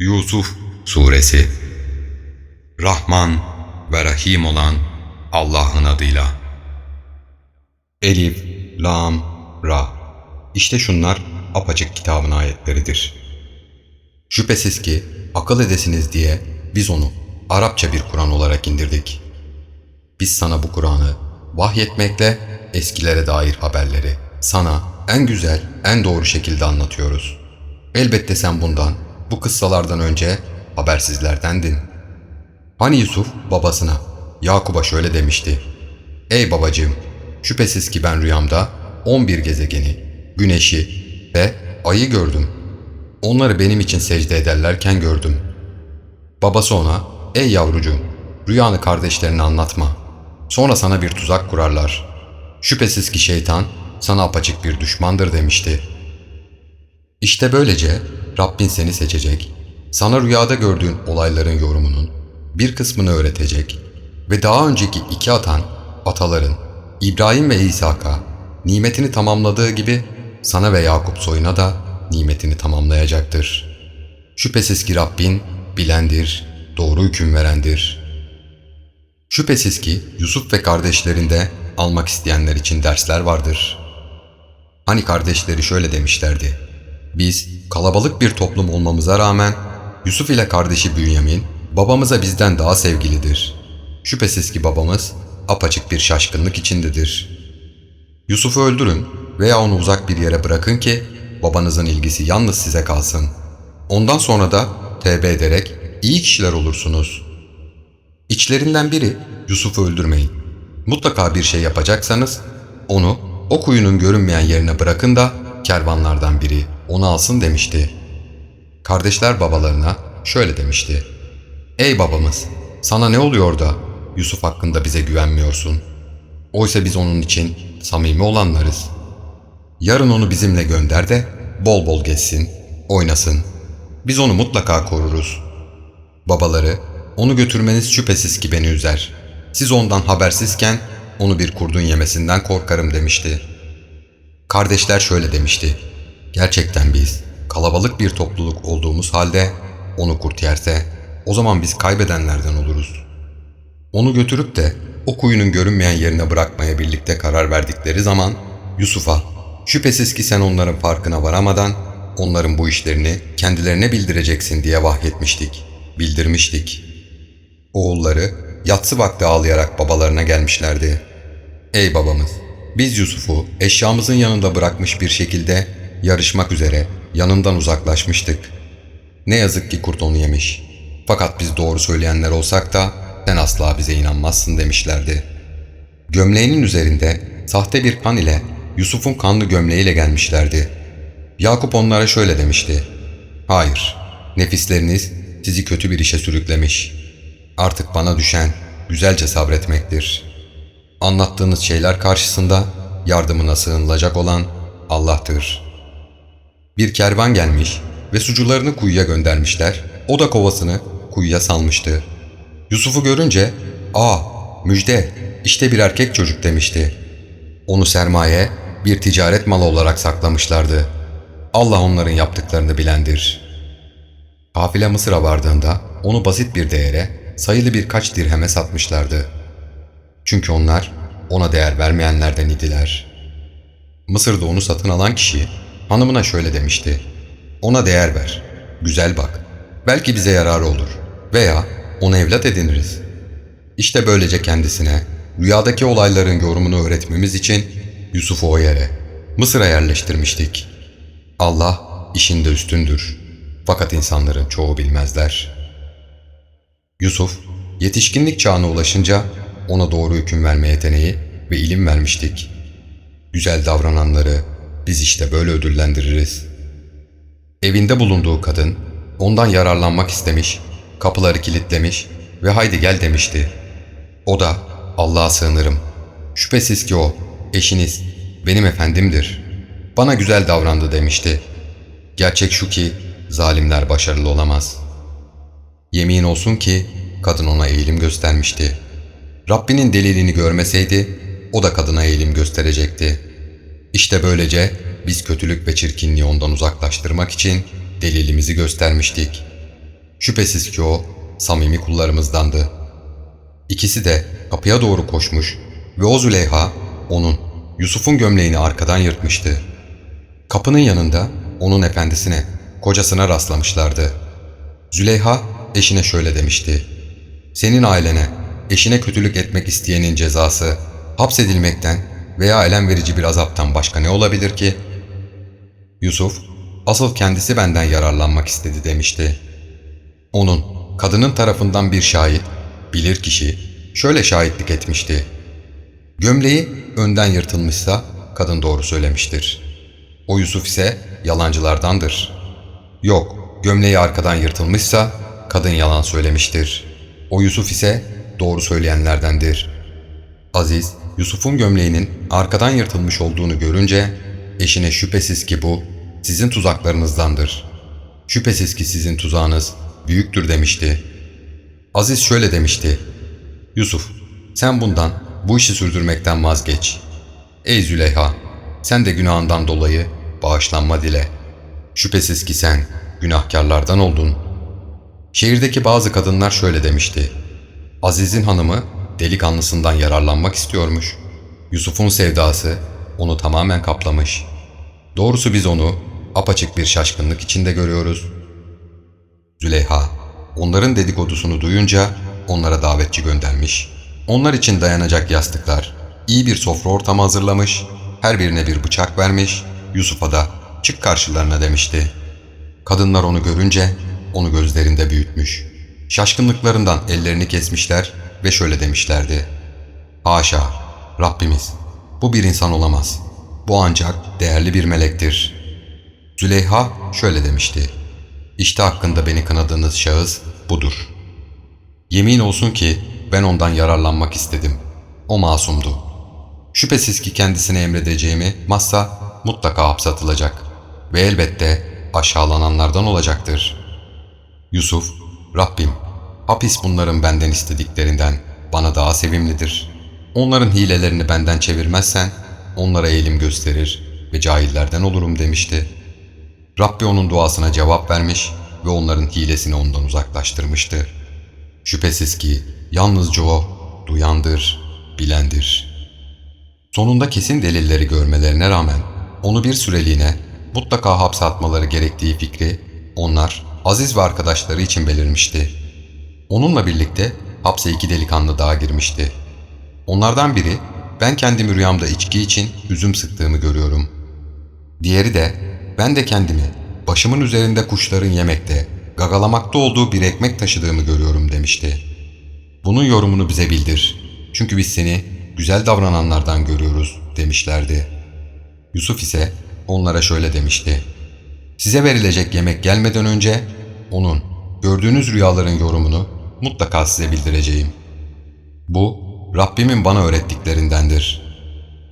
Yusuf Suresi Rahman ve Rahim olan Allah'ın adıyla Elif, Lam, Ra İşte şunlar apaçık kitabın ayetleridir. Şüphesiz ki akıl edesiniz diye biz onu Arapça bir Kur'an olarak indirdik. Biz sana bu Kur'an'ı vahyetmekle eskilere dair haberleri sana en güzel, en doğru şekilde anlatıyoruz. Elbette sen bundan, bu kıssalardan önce habersizlerdendin. Hani Yusuf babasına, Yakub'a şöyle demişti. Ey babacığım, şüphesiz ki ben rüyamda 11 gezegeni, güneşi ve ayı gördüm. Onları benim için secde ederlerken gördüm. Babası ona, ey yavrucuğum, rüyanı kardeşlerine anlatma. Sonra sana bir tuzak kurarlar. Şüphesiz ki şeytan sana apaçık bir düşmandır demişti. İşte böylece Rabbin seni seçecek, sana rüyada gördüğün olayların yorumunun bir kısmını öğretecek ve daha önceki iki atan, ataların, İbrahim ve İshak'a nimetini tamamladığı gibi sana ve Yakup soyuna da nimetini tamamlayacaktır. Şüphesiz ki Rabbin bilendir, doğru hüküm verendir. Şüphesiz ki Yusuf ve kardeşlerinde almak isteyenler için dersler vardır. Hani kardeşleri şöyle demişlerdi. Biz kalabalık bir toplum olmamıza rağmen Yusuf ile kardeşi Bünyamin babamıza bizden daha sevgilidir. Şüphesiz ki babamız apaçık bir şaşkınlık içindedir. Yusuf'u öldürün veya onu uzak bir yere bırakın ki babanızın ilgisi yalnız size kalsın. Ondan sonra da tevbe ederek iyi kişiler olursunuz. İçlerinden biri Yusuf'u öldürmeyin. Mutlaka bir şey yapacaksanız onu o kuyunun görünmeyen yerine bırakın da kervanlardan biri onu alsın demişti. Kardeşler babalarına şöyle demişti. Ey babamız sana ne oluyor da Yusuf hakkında bize güvenmiyorsun? Oysa biz onun için samimi olanlarız. Yarın onu bizimle gönder de bol bol geçsin, oynasın. Biz onu mutlaka koruruz. Babaları onu götürmeniz şüphesiz ki beni üzer. Siz ondan habersizken onu bir kurdun yemesinden korkarım demişti. Kardeşler şöyle demişti. Gerçekten biz kalabalık bir topluluk olduğumuz halde onu kurt yerse o zaman biz kaybedenlerden oluruz. Onu götürüp de o kuyunun görünmeyen yerine bırakmaya birlikte karar verdikleri zaman Yusuf'a şüphesiz ki sen onların farkına varamadan onların bu işlerini kendilerine bildireceksin diye vahyetmiştik, bildirmiştik. Oğulları yatsı vakti ağlayarak babalarına gelmişlerdi. Ey babamız! Biz Yusuf'u eşyamızın yanında bırakmış bir şekilde yarışmak üzere yanından uzaklaşmıştık. Ne yazık ki kurt onu yemiş. Fakat biz doğru söyleyenler olsak da sen asla bize inanmazsın demişlerdi. Gömleğinin üzerinde sahte bir kan ile Yusuf'un kanlı gömleğiyle gelmişlerdi. Yakup onlara şöyle demişti. Hayır, nefisleriniz sizi kötü bir işe sürüklemiş. Artık bana düşen güzelce sabretmektir. Anlattığınız şeyler karşısında yardımına sığınılacak olan Allah'tır. Bir kervan gelmiş ve sucularını kuyuya göndermişler. O da kovasını kuyuya salmıştı. Yusuf'u görünce ''Aa müjde işte bir erkek çocuk'' demişti. Onu sermaye bir ticaret malı olarak saklamışlardı. Allah onların yaptıklarını bilendir. Kafile Mısır'a vardığında onu basit bir değere sayılı birkaç dirheme satmışlardı. Çünkü onlar ona değer vermeyenlerden idiler. Mısır'da onu satın alan kişi hanımına şöyle demişti. Ona değer ver, güzel bak, belki bize yararı olur veya onu evlat ediniriz. İşte böylece kendisine rüyadaki olayların yorumunu öğretmemiz için Yusuf'u o yere, Mısır'a yerleştirmiştik. Allah işinde üstündür. Fakat insanların çoğu bilmezler. Yusuf, yetişkinlik çağına ulaşınca ona doğru hüküm verme yeteneği ve ilim vermiştik. Güzel davrananları biz işte böyle ödüllendiririz. Evinde bulunduğu kadın ondan yararlanmak istemiş, kapıları kilitlemiş ve haydi gel demişti. O da Allah'a sığınırım. Şüphesiz ki o, eşiniz, benim efendimdir. Bana güzel davrandı demişti. Gerçek şu ki zalimler başarılı olamaz. Yemin olsun ki kadın ona eğilim göstermişti. Rabbinin delilini görmeseydi o da kadına eğilim gösterecekti. İşte böylece biz kötülük ve çirkinliği ondan uzaklaştırmak için delilimizi göstermiştik. Şüphesiz ki o samimi kullarımızdandı. İkisi de kapıya doğru koşmuş ve o Züleyha onun Yusuf'un gömleğini arkadan yırtmıştı. Kapının yanında onun efendisine, kocasına rastlamışlardı. Züleyha eşine şöyle demişti. Senin ailene, eşine kötülük etmek isteyenin cezası hapsedilmekten veya elem verici bir azaptan başka ne olabilir ki? Yusuf, asıl kendisi benden yararlanmak istedi demişti. Onun, kadının tarafından bir şahit, bilir kişi, şöyle şahitlik etmişti. Gömleği önden yırtılmışsa kadın doğru söylemiştir. O Yusuf ise yalancılardandır. Yok, gömleği arkadan yırtılmışsa kadın yalan söylemiştir. O Yusuf ise doğru söyleyenlerdendir. Aziz, Yusuf'un gömleğinin arkadan yırtılmış olduğunu görünce eşine şüphesiz ki bu sizin tuzaklarınızdandır. Şüphesiz ki sizin tuzağınız büyüktür demişti. Aziz şöyle demişti. Yusuf, sen bundan, bu işi sürdürmekten vazgeç. Ey Züleyha, sen de günahından dolayı bağışlanma dile. Şüphesiz ki sen günahkarlardan oldun. Şehirdeki bazı kadınlar şöyle demişti. Aziz'in hanımı delikanlısından yararlanmak istiyormuş. Yusuf'un sevdası onu tamamen kaplamış. Doğrusu biz onu apaçık bir şaşkınlık içinde görüyoruz. Züleyha, onların dedikodusunu duyunca onlara davetçi göndermiş. Onlar için dayanacak yastıklar, iyi bir sofra ortamı hazırlamış, her birine bir bıçak vermiş, Yusuf'a da çık karşılarına demişti. Kadınlar onu görünce onu gözlerinde büyütmüş. Şaşkınlıklarından ellerini kesmişler ve şöyle demişlerdi. Haşa, Rabbimiz, bu bir insan olamaz. Bu ancak değerli bir melektir. Züleyha şöyle demişti. İşte hakkında beni kınadığınız şahıs budur. Yemin olsun ki ben ondan yararlanmak istedim. O masumdu. Şüphesiz ki kendisine emredeceğimi massa mutlaka hapsatılacak ve elbette aşağılananlardan olacaktır. Yusuf, Rabbim, hapis bunların benden istediklerinden bana daha sevimlidir. Onların hilelerini benden çevirmezsen onlara eğilim gösterir ve cahillerden olurum demişti. Rabbi onun duasına cevap vermiş ve onların hilesini ondan uzaklaştırmıştı. Şüphesiz ki yalnızca o duyandır, bilendir. Sonunda kesin delilleri görmelerine rağmen onu bir süreliğine mutlaka hapse atmaları gerektiği fikri onlar Aziz ve arkadaşları için belirmişti. Onunla birlikte hapse iki delikanlı daha girmişti. Onlardan biri ben kendimi rüyamda içki için üzüm sıktığımı görüyorum. Diğeri de ben de kendimi başımın üzerinde kuşların yemekte, gagalamakta olduğu bir ekmek taşıdığımı görüyorum demişti. Bunun yorumunu bize bildir. Çünkü biz seni güzel davrananlardan görüyoruz demişlerdi. Yusuf ise onlara şöyle demişti. Size verilecek yemek gelmeden önce onun gördüğünüz rüyaların yorumunu mutlaka size bildireceğim. Bu Rabbimin bana öğrettiklerindendir.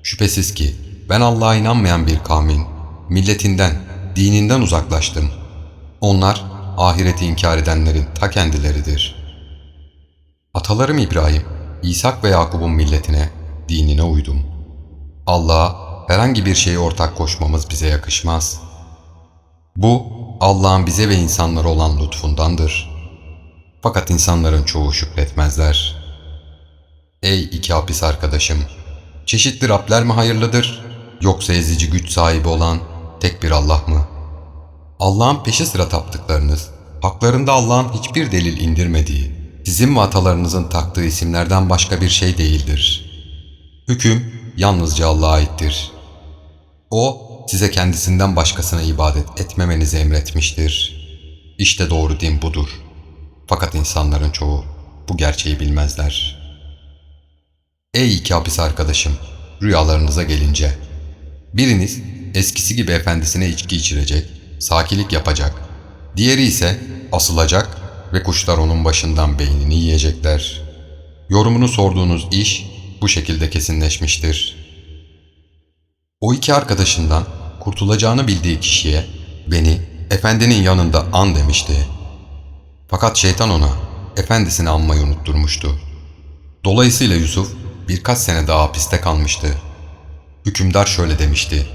Şüphesiz ki ben Allah'a inanmayan bir kavmin milletinden, dininden uzaklaştım. Onlar ahireti inkar edenlerin ta kendileridir. Atalarım İbrahim, İshak ve Yakub'un milletine, dinine uydum. Allah'a herhangi bir şeye ortak koşmamız bize yakışmaz. Bu Allah'ın bize ve insanlara olan lütfundandır. Fakat insanların çoğu şükretmezler. Ey iki hapis arkadaşım! Çeşitli Rabler mi hayırlıdır, yoksa ezici güç sahibi olan tek bir Allah mı? Allah'ın peşi sıra taptıklarınız, haklarında Allah'ın hiçbir delil indirmediği, sizin ve atalarınızın taktığı isimlerden başka bir şey değildir. Hüküm yalnızca Allah'a aittir. O, size kendisinden başkasına ibadet etmemenizi emretmiştir. İşte doğru din budur. Fakat insanların çoğu bu gerçeği bilmezler. Ey iki hapis arkadaşım, rüyalarınıza gelince. Biriniz eskisi gibi efendisine içki içirecek, sakilik yapacak. Diğeri ise asılacak ve kuşlar onun başından beynini yiyecekler. Yorumunu sorduğunuz iş bu şekilde kesinleşmiştir. O iki arkadaşından kurtulacağını bildiği kişiye beni efendinin yanında an demişti. Fakat şeytan ona efendisini anmayı unutturmuştu. Dolayısıyla Yusuf birkaç sene daha hapiste kalmıştı. Hükümdar şöyle demişti.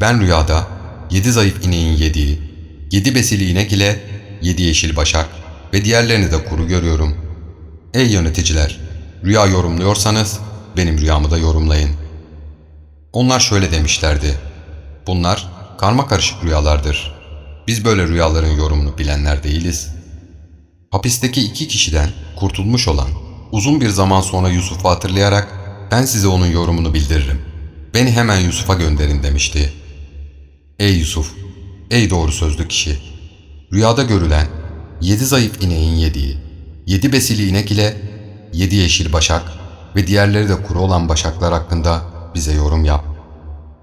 Ben rüyada yedi zayıf ineğin yediği, yedi besili inek ile yedi yeşil başak, ve diğerlerini de kuru görüyorum. Ey yöneticiler, rüya yorumluyorsanız benim rüyamı da yorumlayın. Onlar şöyle demişlerdi. Bunlar karma karışık rüyalardır. Biz böyle rüyaların yorumunu bilenler değiliz. Hapisteki iki kişiden kurtulmuş olan uzun bir zaman sonra Yusuf'u hatırlayarak ben size onun yorumunu bildiririm. Beni hemen Yusuf'a gönderin demişti. Ey Yusuf, ey doğru sözlü kişi. Rüyada görülen yedi zayıf ineğin yediği, yedi besili inek ile yedi yeşil başak ve diğerleri de kuru olan başaklar hakkında bize yorum yap.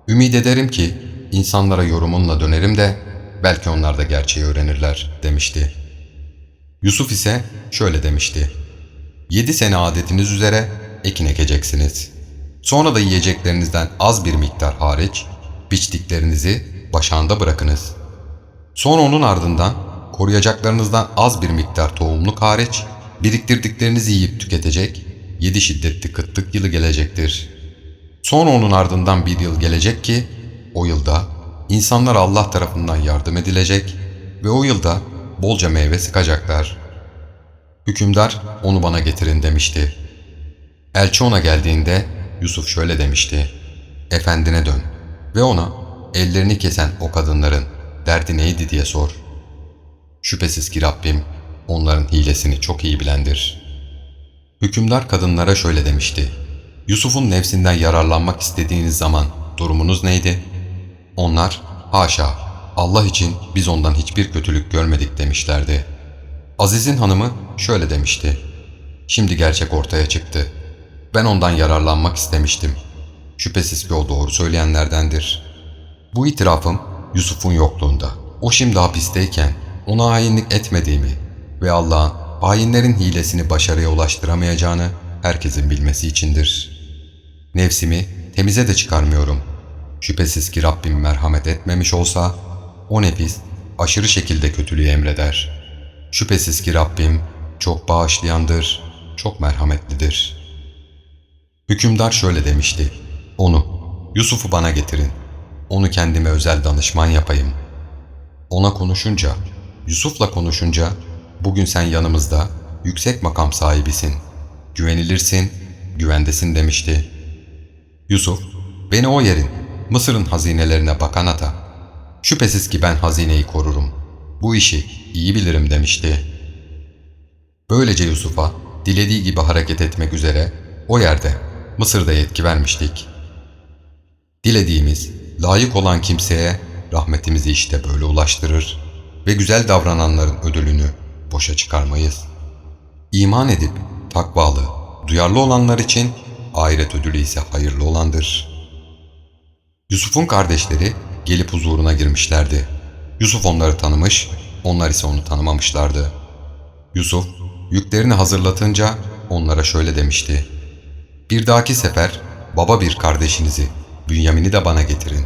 Ümid ederim ki insanlara yorumunla dönerim de belki onlar da gerçeği öğrenirler demişti. Yusuf ise şöyle demişti. Yedi sene adetiniz üzere ekin ekeceksiniz. Sonra da yiyeceklerinizden az bir miktar hariç biçtiklerinizi başağında bırakınız. Sonra onun ardından koruyacaklarınızdan az bir miktar tohumluk hariç biriktirdiklerinizi yiyip tüketecek yedi şiddetli kıtlık yılı gelecektir. Sonra onun ardından bir yıl gelecek ki o yılda insanlar Allah tarafından yardım edilecek ve o yılda bolca meyve sıkacaklar. Hükümdar onu bana getirin demişti. Elçi ona geldiğinde Yusuf şöyle demişti. Efendine dön ve ona ellerini kesen o kadınların derdi neydi diye sor. Şüphesiz ki Rabbim onların hilesini çok iyi bilendir. Hükümdar kadınlara şöyle demişti. Yusuf'un nefsinden yararlanmak istediğiniz zaman durumunuz neydi? Onlar, haşa, Allah için biz ondan hiçbir kötülük görmedik demişlerdi. Aziz'in hanımı şöyle demişti. Şimdi gerçek ortaya çıktı. Ben ondan yararlanmak istemiştim. Şüphesiz ki o doğru söyleyenlerdendir. Bu itirafım Yusuf'un yokluğunda. O şimdi hapisteyken ona hainlik etmediğimi ve Allah'ın hainlerin hilesini başarıya ulaştıramayacağını herkesin bilmesi içindir. Nefsimi temize de çıkarmıyorum. Şüphesiz ki Rabbim merhamet etmemiş olsa o nefis aşırı şekilde kötülüğü emreder. Şüphesiz ki Rabbim çok bağışlayandır, çok merhametlidir. Hükümdar şöyle demişti. Onu, Yusuf'u bana getirin. Onu kendime özel danışman yapayım. Ona konuşunca, Yusuf'la konuşunca, bugün sen yanımızda yüksek makam sahibisin. Güvenilirsin, güvendesin demişti. Yusuf, beni o yerin, Mısır'ın hazinelerine bakan ata. Şüphesiz ki ben hazineyi korurum. Bu işi iyi bilirim demişti. Böylece Yusuf'a dilediği gibi hareket etmek üzere o yerde Mısır'da yetki vermiştik. Dilediğimiz, layık olan kimseye rahmetimizi işte böyle ulaştırır ve güzel davrananların ödülünü boşa çıkarmayız. İman edip takvalı, duyarlı olanlar için ahiret ödülü ise hayırlı olandır. Yusuf'un kardeşleri gelip huzuruna girmişlerdi. Yusuf onları tanımış, onlar ise onu tanımamışlardı. Yusuf yüklerini hazırlatınca onlara şöyle demişti. Bir dahaki sefer baba bir kardeşinizi, Bünyamin'i de bana getirin.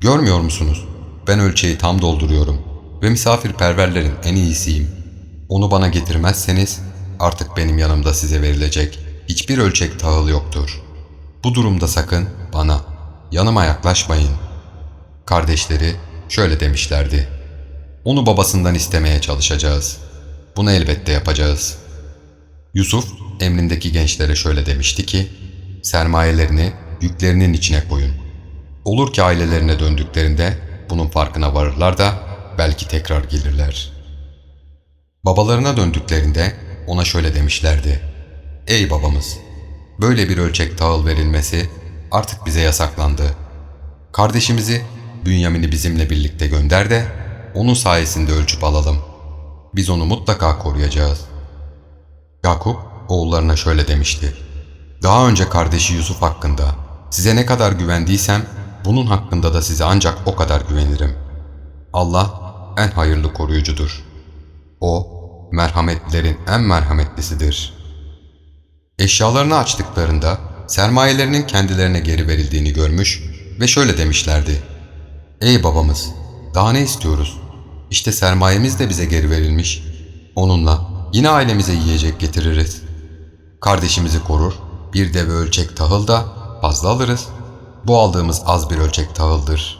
Görmüyor musunuz? Ben ölçeği tam dolduruyorum ve misafirperverlerin en iyisiyim. Onu bana getirmezseniz artık benim yanımda size verilecek hiçbir ölçek tahıl yoktur. Bu durumda sakın bana, yanıma yaklaşmayın. Kardeşleri şöyle demişlerdi. Onu babasından istemeye çalışacağız. Bunu elbette yapacağız. Yusuf emrindeki gençlere şöyle demişti ki, sermayelerini yüklerinin içine koyun. Olur ki ailelerine döndüklerinde bunun farkına varırlar da belki tekrar gelirler. Babalarına döndüklerinde ona şöyle demişlerdi. Ey babamız! Böyle bir ölçek tahıl verilmesi artık bize yasaklandı. Kardeşimizi, Bünyamin'i bizimle birlikte gönder de onun sayesinde ölçüp alalım. Biz onu mutlaka koruyacağız. Yakup oğullarına şöyle demişti. Daha önce kardeşi Yusuf hakkında size ne kadar güvendiysem bunun hakkında da size ancak o kadar güvenirim. Allah en hayırlı koruyucudur. O merhametlilerin en merhametlisidir. Eşyalarını açtıklarında sermayelerinin kendilerine geri verildiğini görmüş ve şöyle demişlerdi. Ey babamız, daha ne istiyoruz? İşte sermayemiz de bize geri verilmiş. Onunla yine ailemize yiyecek getiririz. Kardeşimizi korur, bir deve ölçek tahıl da fazla alırız. Bu aldığımız az bir ölçek tahıldır.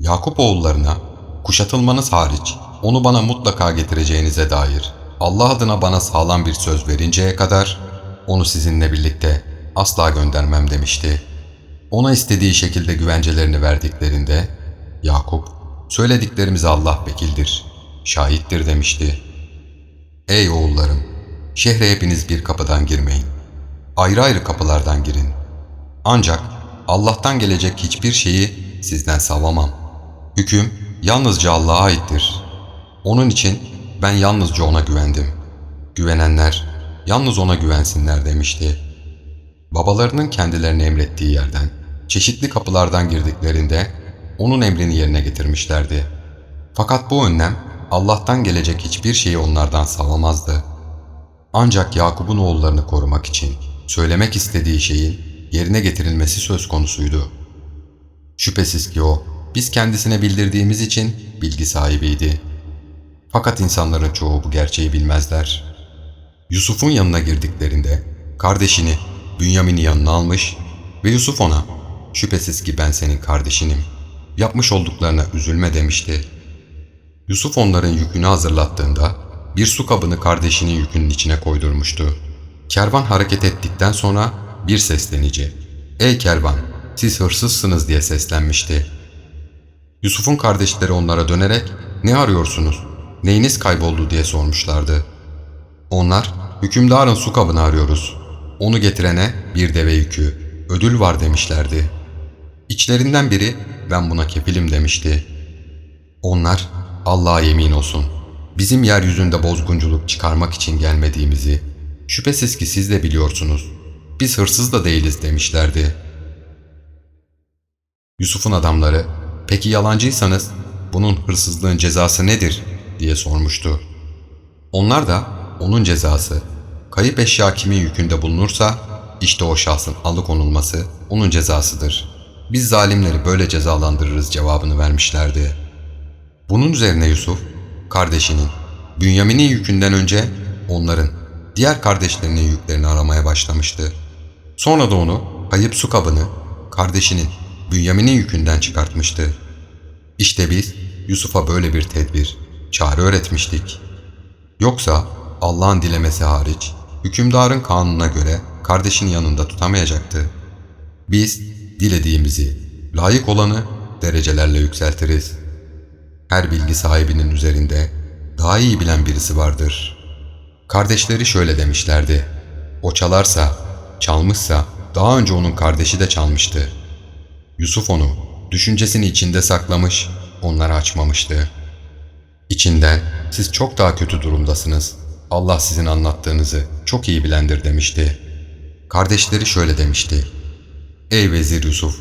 Yakup oğullarına kuşatılmanız hariç onu bana mutlaka getireceğinize dair Allah adına bana sağlam bir söz verinceye kadar onu sizinle birlikte asla göndermem demişti. Ona istediği şekilde güvencelerini verdiklerinde Yakup söylediklerimize Allah vekildir, şahittir demişti. Ey oğullarım! Şehre hepiniz bir kapıdan girmeyin. Ayrı ayrı kapılardan girin. Ancak Allah'tan gelecek hiçbir şeyi sizden savamam. Hüküm yalnızca Allah'a aittir. Onun için ben yalnızca ona güvendim. Güvenenler yalnız ona güvensinler demişti. Babalarının kendilerine emrettiği yerden, çeşitli kapılardan girdiklerinde onun emrini yerine getirmişlerdi. Fakat bu önlem Allah'tan gelecek hiçbir şeyi onlardan savamazdı. Ancak Yakup'un oğullarını korumak için söylemek istediği şeyin yerine getirilmesi söz konusuydu. Şüphesiz ki o, biz kendisine bildirdiğimiz için bilgi sahibiydi. Fakat insanların çoğu bu gerçeği bilmezler. Yusuf'un yanına girdiklerinde kardeşini Bünyamin'i yanına almış ve Yusuf ona şüphesiz ki ben senin kardeşinim. Yapmış olduklarına üzülme demişti. Yusuf onların yükünü hazırlattığında bir su kabını kardeşinin yükünün içine koydurmuştu. Kervan hareket ettikten sonra bir seslenici ''Ey kervan, siz hırsızsınız'' diye seslenmişti. Yusuf'un kardeşleri onlara dönerek ''Ne arıyorsunuz? Neyiniz kayboldu?'' diye sormuşlardı. Onlar ''Hükümdarın su kabını arıyoruz. Onu getirene bir deve yükü, ödül var'' demişlerdi. İçlerinden biri ''Ben buna kefilim'' demişti. Onlar Allah'a yemin olsun bizim yeryüzünde bozgunculuk çıkarmak için gelmediğimizi şüphesiz ki siz de biliyorsunuz. Biz hırsız da değiliz demişlerdi. Yusuf'un adamları peki yalancıysanız bunun hırsızlığın cezası nedir diye sormuştu. Onlar da onun cezası kayıp eşya kimin yükünde bulunursa işte o şahsın alıkonulması onun cezasıdır. Biz zalimleri böyle cezalandırırız cevabını vermişlerdi. Bunun üzerine Yusuf kardeşinin Bünyamin'in yükünden önce onların diğer kardeşlerinin yüklerini aramaya başlamıştı. Sonra da onu kayıp su kabını kardeşinin Bünyamin'in yükünden çıkartmıştı. İşte biz Yusuf'a böyle bir tedbir, çare öğretmiştik. Yoksa Allah'ın dilemesi hariç hükümdarın kanununa göre kardeşin yanında tutamayacaktı. Biz dilediğimizi, layık olanı derecelerle yükseltiriz. Her bilgi sahibinin üzerinde daha iyi bilen birisi vardır. Kardeşleri şöyle demişlerdi. O çalarsa, çalmışsa daha önce onun kardeşi de çalmıştı. Yusuf onu düşüncesini içinde saklamış, onlara açmamıştı. İçinden siz çok daha kötü durumdasınız. Allah sizin anlattığınızı çok iyi bilendir demişti. Kardeşleri şöyle demişti. Ey Vezir Yusuf,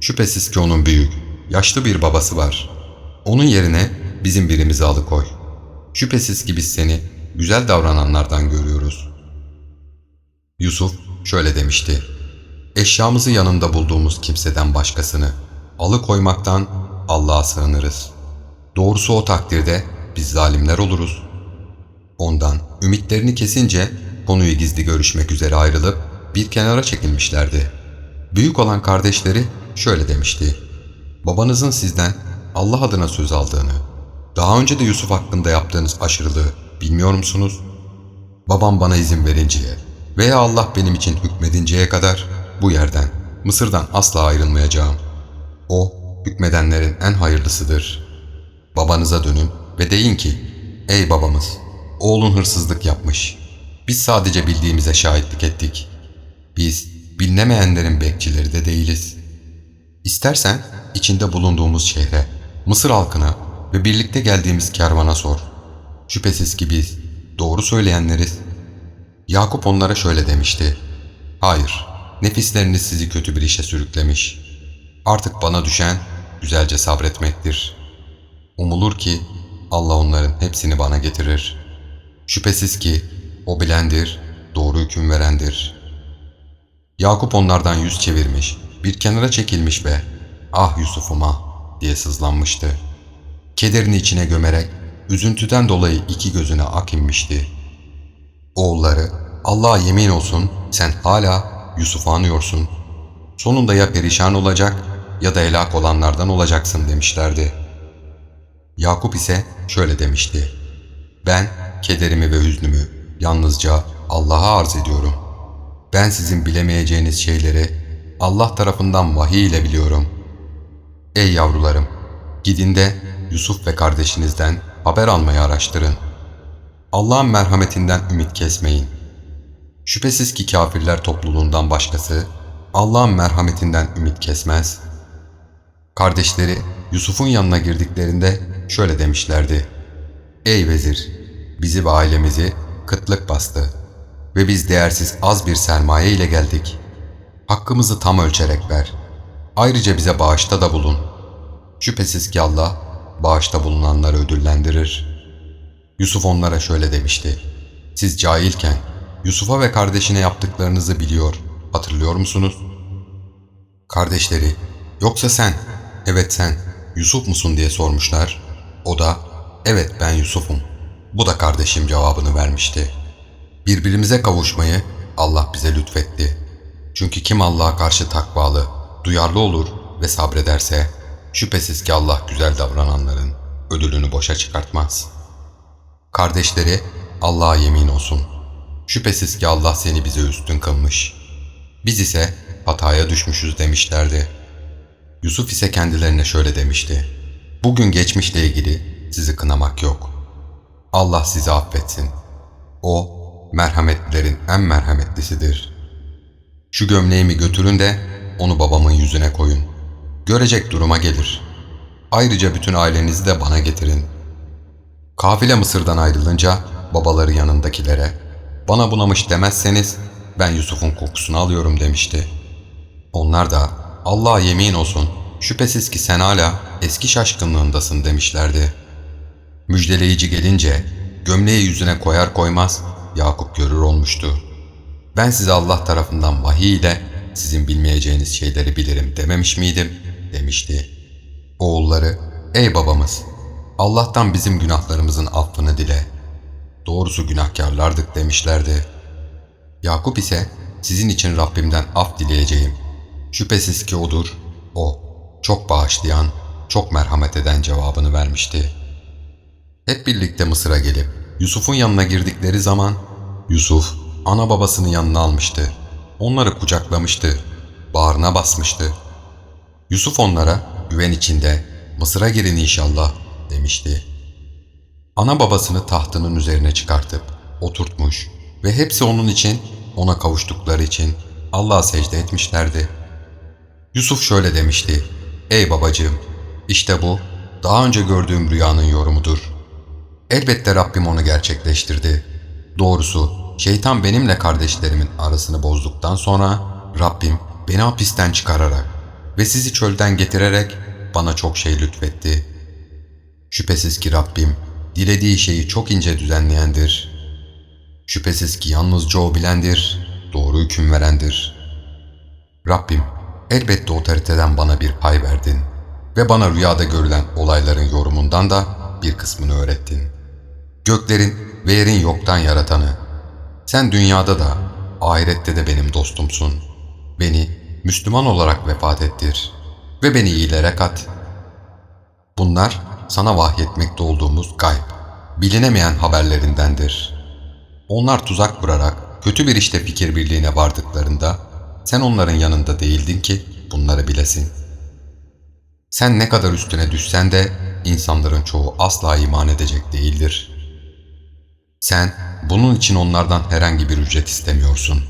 şüphesiz ki onun büyük, yaşlı bir babası var. Onun yerine bizim birimizi alıkoy. Şüphesiz ki biz seni güzel davrananlardan görüyoruz. Yusuf şöyle demişti. Eşyamızı yanında bulduğumuz kimseden başkasını alıkoymaktan Allah'a sığınırız. Doğrusu o takdirde biz zalimler oluruz. Ondan ümitlerini kesince konuyu gizli görüşmek üzere ayrılıp bir kenara çekilmişlerdi. Büyük olan kardeşleri şöyle demişti. Babanızın sizden Allah adına söz aldığını, daha önce de Yusuf hakkında yaptığınız aşırılığı bilmiyor musunuz? Babam bana izin verinceye veya Allah benim için hükmedinceye kadar bu yerden, Mısır'dan asla ayrılmayacağım. O, hükmedenlerin en hayırlısıdır. Babanıza dönün ve deyin ki, ey babamız, oğlun hırsızlık yapmış. Biz sadece bildiğimize şahitlik ettik. Biz bilinemeyenlerin bekçileri de değiliz. İstersen içinde bulunduğumuz şehre, Mısır halkına ve birlikte geldiğimiz kervana sor. Şüphesiz ki biz doğru söyleyenleriz. Yakup onlara şöyle demişti. Hayır, nefisleriniz sizi kötü bir işe sürüklemiş. Artık bana düşen güzelce sabretmektir. Umulur ki Allah onların hepsini bana getirir. Şüphesiz ki o bilendir, doğru hüküm verendir. Yakup onlardan yüz çevirmiş, bir kenara çekilmiş ve ''Ah Yusuf'uma'' diye sızlanmıştı. Kederini içine gömerek üzüntüden dolayı iki gözüne ak inmişti. Oğulları Allah'a yemin olsun sen hala Yusuf'u anıyorsun. Sonunda ya perişan olacak ya da helak olanlardan olacaksın demişlerdi. Yakup ise şöyle demişti. Ben kederimi ve hüznümü yalnızca Allah'a arz ediyorum. Ben sizin bilemeyeceğiniz şeyleri Allah tarafından vahiy ile biliyorum. Ey yavrularım, gidin de Yusuf ve kardeşinizden haber almayı araştırın. Allah'ın merhametinden ümit kesmeyin. Şüphesiz ki kafirler topluluğundan başkası Allah'ın merhametinden ümit kesmez. Kardeşleri Yusuf'un yanına girdiklerinde şöyle demişlerdi. Ey vezir, bizi ve ailemizi kıtlık bastı ve biz değersiz az bir sermaye ile geldik. Hakkımızı tam ölçerek ver. Ayrıca bize bağışta da bulun. Şüphesiz ki Allah bağışta bulunanları ödüllendirir. Yusuf onlara şöyle demişti. Siz cahilken Yusuf'a ve kardeşine yaptıklarınızı biliyor. Hatırlıyor musunuz? Kardeşleri, yoksa sen, evet sen Yusuf musun diye sormuşlar. O da, evet ben Yusuf'um. Bu da kardeşim cevabını vermişti. Birbirimize kavuşmayı Allah bize lütfetti. Çünkü kim Allah'a karşı takvalı, duyarlı olur ve sabrederse, şüphesiz ki Allah güzel davrananların ödülünü boşa çıkartmaz. Kardeşleri, Allah'a yemin olsun. Şüphesiz ki Allah seni bize üstün kılmış. Biz ise hataya düşmüşüz demişlerdi. Yusuf ise kendilerine şöyle demişti. Bugün geçmişle ilgili sizi kınamak yok. Allah sizi affetsin. O, merhametlilerin en merhametlisidir. Şu gömleğimi götürün de onu babamın yüzüne koyun. Görecek duruma gelir. Ayrıca bütün ailenizi de bana getirin. Kafile Mısır'dan ayrılınca babaları yanındakilere bana bunamış demezseniz ben Yusuf'un kokusunu alıyorum demişti. Onlar da Allah'a yemin olsun şüphesiz ki sen hala eski şaşkınlığındasın demişlerdi. Müjdeleyici gelince gömleği yüzüne koyar koymaz Yakup görür olmuştu. Ben size Allah tarafından vahiy ile sizin bilmeyeceğiniz şeyleri bilirim dememiş miydim? demişti. Oğulları, ey babamız, Allah'tan bizim günahlarımızın affını dile. Doğrusu günahkarlardık demişlerdi. Yakup ise sizin için Rabbimden af dileyeceğim. Şüphesiz ki odur, o, çok bağışlayan, çok merhamet eden cevabını vermişti. Hep birlikte Mısır'a gelip Yusuf'un yanına girdikleri zaman Yusuf ana babasını yanına almıştı. Onları kucaklamıştı, bağrına basmıştı. Yusuf onlara güven içinde Mısır'a girin inşallah demişti. Ana babasını tahtının üzerine çıkartıp oturtmuş ve hepsi onun için ona kavuştukları için Allah'a secde etmişlerdi. Yusuf şöyle demişti. Ey babacığım işte bu daha önce gördüğüm rüyanın yorumudur. Elbette Rabbim onu gerçekleştirdi. Doğrusu şeytan benimle kardeşlerimin arasını bozduktan sonra Rabbim beni hapisten çıkararak ve sizi çölden getirerek bana çok şey lütfetti. Şüphesiz ki Rabbim dilediği şeyi çok ince düzenleyendir. Şüphesiz ki yalnızca o bilendir, doğru hüküm verendir. Rabbim elbette otoriteden bana bir pay verdin ve bana rüyada görülen olayların yorumundan da bir kısmını öğrettin. Göklerin ve yerin yoktan yaratanı, sen dünyada da ahirette de benim dostumsun. Beni Müslüman olarak vefat ettir ve beni iyilere kat. Bunlar sana vahyetmekte olduğumuz gayb, bilinemeyen haberlerindendir. Onlar tuzak kurarak kötü bir işte fikir birliğine vardıklarında sen onların yanında değildin ki bunları bilesin. Sen ne kadar üstüne düşsen de insanların çoğu asla iman edecek değildir. Sen bunun için onlardan herhangi bir ücret istemiyorsun.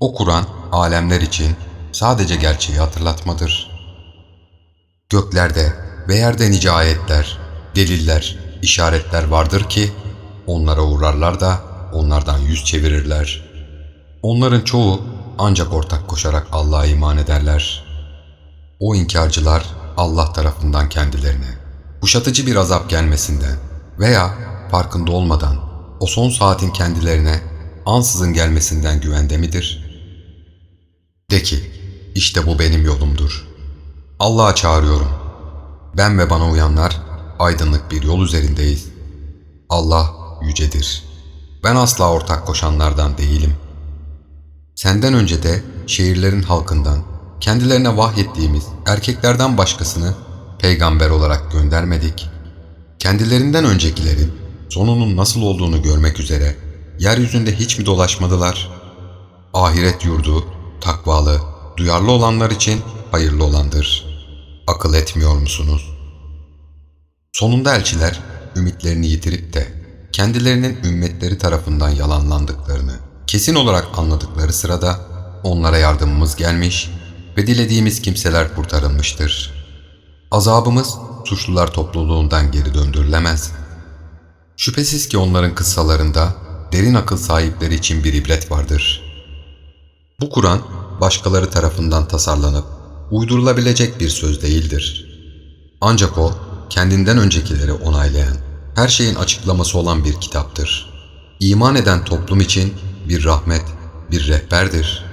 O Kur'an alemler için sadece gerçeği hatırlatmadır. Göklerde ve yerde nice ayetler, deliller, işaretler vardır ki onlara uğrarlar da onlardan yüz çevirirler. Onların çoğu ancak ortak koşarak Allah'a iman ederler. O inkarcılar Allah tarafından kendilerine kuşatıcı bir azap gelmesinden veya farkında olmadan o son saatin kendilerine ansızın gelmesinden güvende midir? De ki, işte bu benim yolumdur. Allah'a çağırıyorum. Ben ve bana uyanlar aydınlık bir yol üzerindeyiz. Allah yücedir. Ben asla ortak koşanlardan değilim. Senden önce de şehirlerin halkından, kendilerine vahyettiğimiz erkeklerden başkasını peygamber olarak göndermedik. kendilerinden öncekilerin sonunun nasıl olduğunu görmek üzere yeryüzünde hiç mi dolaşmadılar? Ahiret yurdu, takvalı, duyarlı olanlar için hayırlı olandır. Akıl etmiyor musunuz? Sonunda elçiler ümitlerini yitirip de kendilerinin ümmetleri tarafından yalanlandıklarını kesin olarak anladıkları sırada onlara yardımımız gelmiş ve dilediğimiz kimseler kurtarılmıştır. Azabımız suçlular topluluğundan geri döndürülemez. Şüphesiz ki onların kıssalarında derin akıl sahipleri için bir ibret vardır. Bu Kur'an başkaları tarafından tasarlanıp uydurulabilecek bir söz değildir. Ancak o kendinden öncekileri onaylayan, her şeyin açıklaması olan bir kitaptır. İman eden toplum için bir rahmet, bir rehberdir.''